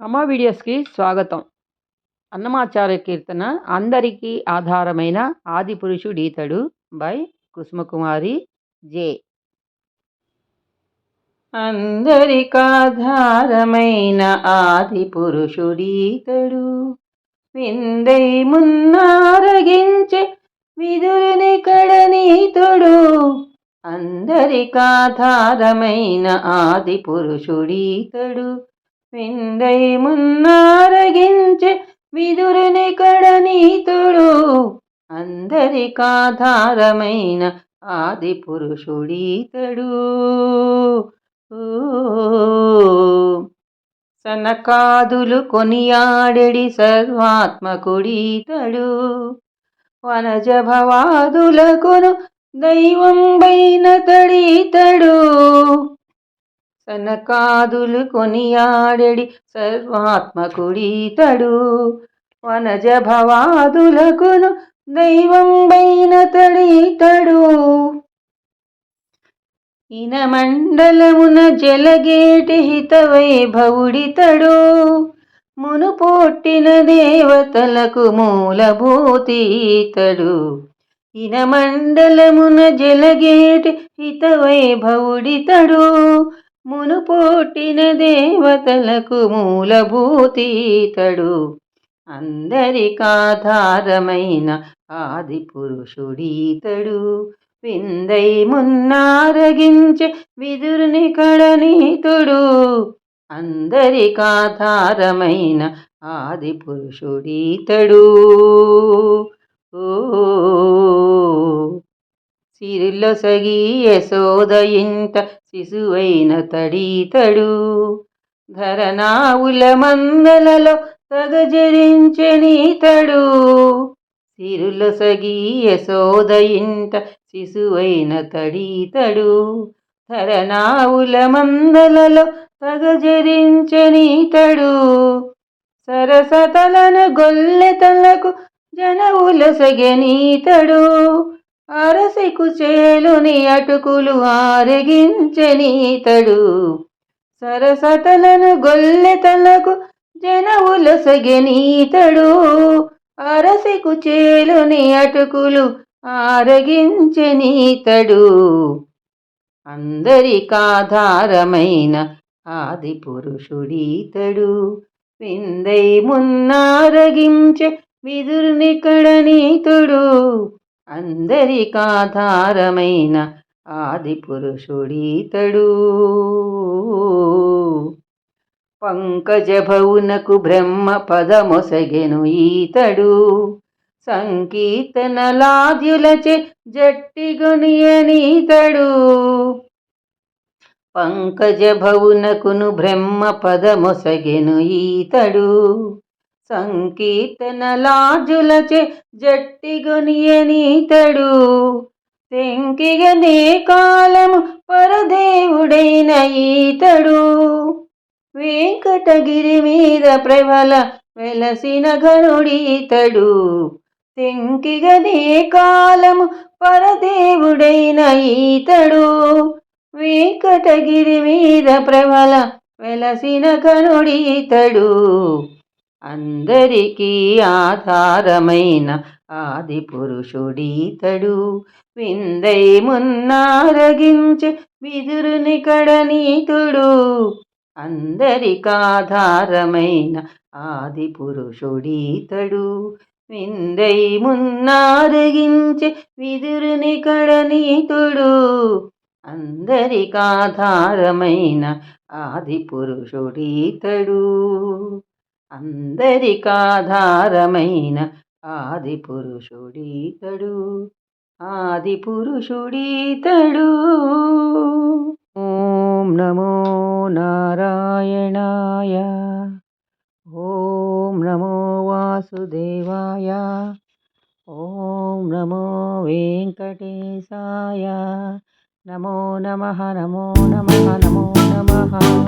అమ్మ వీడియోస్కి స్వాగతం. అన్నమాచార్య కీర్తన అందరికీ ఆధారమైన ఆది పురుషుడీతడు బై కుసుమకుమారి జే. అందరికాధారమైన ఆది పురుషుడీతడు విందై మున్నారగించే విదురుని కడనీతుడు. అందరికాధారమైన ఆది పురుషుడీతడు విందై మున్నారగించే విదురుని కడనీతుడు అందరికాధారమైన ఆది పురుషుడీతడు. సనకాదులు కొనియాడెడి సర్వాత్మకుడీతడు. వనజ భవాదులకును దైవం బైన తడీతడు. సనకాదులు కొనియాడెడి సర్వాత్మకుడీతడు వనజ భవాదులకును దైవం బైన తడీతడు ఇన మండలమున జలగేటి హితవైభవుడితడు మును పొట్టిన దేవతలకు మూలభూతీతడు ఇన మండలమున జలగేటి హితవైభవుడితడు మును పొట్టిన దేవతలకు మూలభూతీతడు అందరికాధారమైన ఆది పురుషుడీతడు విందై మున్నారగించే విదురుని కళనీతుడు అందరికాధారమైన ఆది పురుషుడీతడు సిరిలో సగి ఇంట శిశువైన తడీతడు. ధరనావుల మందలలో సగజరించనీతడు సిరుల సగి యశోద ఇంట శిశువైన తడీతడు. ధరనావుల మందలలో సగజరించనీతడు సరసతలను గొల్లెతలకు జనవుల సగనీతడు అరసికు చేలుని అటుకులు ఆరగించనీతడు సరసతలను గొల్లెతలకు జనవుల సగనీతడు అరసికు చేలుని అటుకులు ఆరగించనీతడు అందరికాధారమైన ఆది పురుషుడీతడు విందై మున్నారగించే విదుర్నికడనీతుడు అందరికాధారమైన ఆది పురుషుడీతడు పంకజభవునకు బ్రహ్మ పదమొసగెను ఈతడు. సంకీర్తనలాద్యులచే జట్టిగునియనీతడు. పంకజభవునకును బ్రహ్మ పదమొసగెను ఈతడు. సంకీర్తనలాజులచే జట్టిగొనియనీతడు తెంకిగనే కాలము పరదేవుడైన ఈతడు. వెంకటగిరి మీద ప్రబల వెలసిన ఘనుడీతడు తెంకిగనే కాలము పరదేవుడైన ఈతడు. వెంకటగిరి మీద ప్రబల వెలసిన ఘనుడీతడు అందరికీ ఆధారమైన ఆది పురుషుడీతడు విందై మున్నారగించే విదురుని కడనీతుడు. అందరికాధారమైన ఆది పురుషుడీతడు విందై మున్నారగించే విదురుని కడనీతుడు. అందరికాధారమైన ఆది పురుషుడీతడు అందరికాధారమైన ఆది పురుషుడీతడు ఆది పురుషుడీతడు ఓం నమో నారాయణాయ. ఓం నమో వాసుదేవాయ. ఓం నమో వెంకటేశాయ. నమో నమ నమో నమ నమో నమ.